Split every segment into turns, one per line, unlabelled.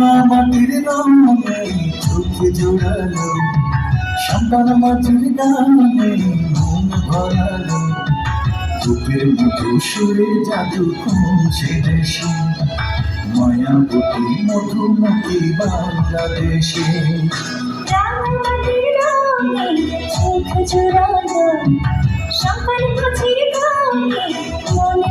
মাটির রঙে চোখ জোড়ালো সন্তান মাটির গানে মন ভরালো রূপের মতো সুরে জাদু পৌঁছে দেশে মায়াবতী মধুমতি বাংলাদেশে
রাঙামাটির রঙে চোখ জোড়ালো সকাল গাছের গানে মনে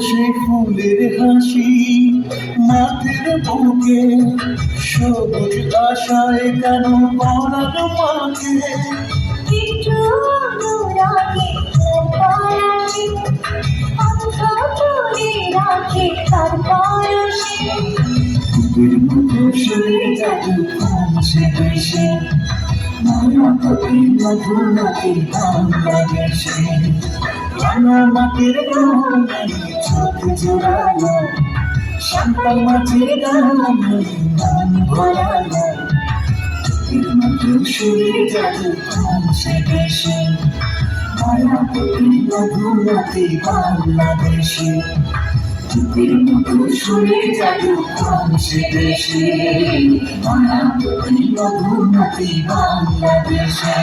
সে ফুলের হাসি মাঠের বুকে সবুজ আশায় কেন পরাণ মাকে বাংলাদেশে মাটির চোখ জোড়ালো সন্তান মাটির গানে রূপের মতো সুরে জাদু পৌঁছে দেশে মায়াবতী মধুমতি বাংলাদেশে রূপের সুরে জাদু পৌঁছে দেশে মায়াবতী মধুমতি বাংলাদেশে